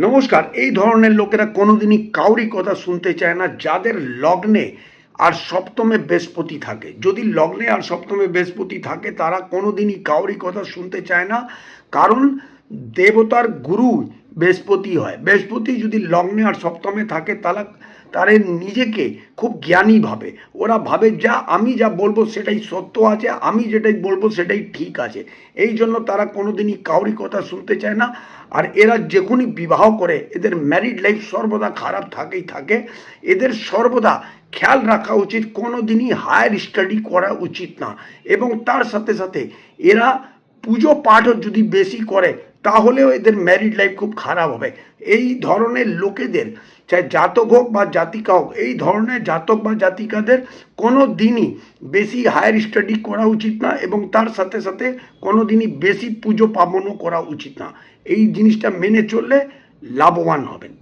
নমস্কার, এই ধরনের লোকেরা কোনোদিনই কাউরি কথা শুনতে চায় না, যাদের লগ্নে আর সপ্তমে বৃহস্পতি থাকে। যদি লগ্নে আর সপ্তমে বৃহস্পতি থাকে, তারা কোনোদিনই কাউরি কথা শুনতে চায় না, কারণ দেবতার গুরু বৃহস্পতি হয়। বৃহস্পতি যদি লগ্নে আর সপ্তমে থাকে তারা তারা নিজেকে খুব জ্ঞানী ভাবে। ওরা ভাবে, যা আমি যা বলব সেটাই সত্য আছে, আমি যেটাই বলব সেটাই ঠিক আছে। এই জন্য তারা কোনোদিনই কাউরি কথা শুনতে চায় না। আর এরা যখনই বিবাহ করে, এদের ম্যারিড লাইফ সর্বদা খারাপ থাকেই থাকে। এদের সর্বদা খেয়াল রাখা উচিত কোনো দিনই হায়ার স্টাডি করা উচিত না। এবং তার সাথে সাথে এরা পুজো পাঠও যদি বেশি করে তাহলেও এদের ম্যারিড লাইফ খুব খারাপ হবে। এই ধরনের লোকেদের, চাই জাতক হোক বা জাতিকা হোক, এই ধরনের জাতক বা জাতিকাদের কোনো দিনই বেশি হায়ার স্টাডি করা উচিত না এবং তার সাথে সাথে কোনো দিনই বেশি পুজো পাবনও করা উচিত না। এই জিনিসটা মেনে চললে লাভবান হবেন।